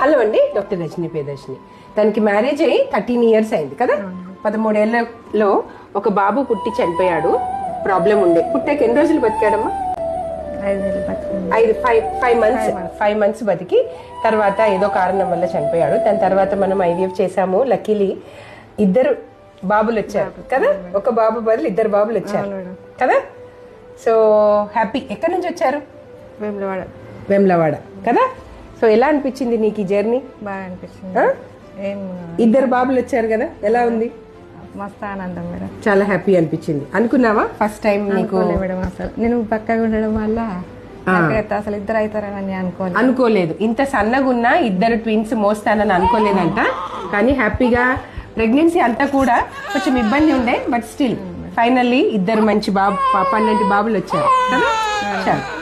Hello అండి doctor Rajani పేదర్శిని తనకి marriage అయ్యి థర్టీన్ ఇయర్స్ అయింది కదా? పదమూడేళ్ళలో ఒక బాబు పుట్టి చనిపోయాడు. ప్రాబ్లం ఉండే. పుట్టాక ఎన్ని రోజులు బతికాడమ్మా? ఐదు five five months five months. బతికి తర్వాత ఏదో కారణం వల్ల చనిపోయాడు. దాని తర్వాత మనం ఐవీఎఫ్ చేసాము లక్కీలీ ఇద్దరు బాబులు వచ్చారు కదా? ఒక బాబు బదులు ఇద్దరు బాబులు వచ్చారు కదా? So happy. ఎక్కడి నుంచి వచ్చారు? వేములవాడ. వెమ్లవాడ కదా? సో ఎలా అనిపించింది నీకు ఈ జర్నీ? బాగా అనిపించింది? ఏం ఇద్దరు బాబులు వచ్చారు కదా ఎలా ఉంది? మస్తు ఆనందం మేడం. చాలా హ్యాపీ అనిపించింది. అనుకున్నావా? ఫస్ట్ టైం నీకు మేడం అసలు. నేను పక్కగా ఉండడం వల్ల అసలు ఇద్దరు అవుతారని అనుకోలేదు. అనుకోలేదు. ఇంత సన్నగున్నా ఇద్దరు ట్విన్స్ మోస్తానని అనుకోలేదంట. కానీ హ్యాపీగా ప్రెగ్నెన్సీ అంతా కూడా కొంచెం ఇబ్బంది ఉండే బట్ స్టిల్ ఫైనల్లీ ఇద్దరు మంచి బాబు పన్నెండు బాబులు వచ్చారు. కదా?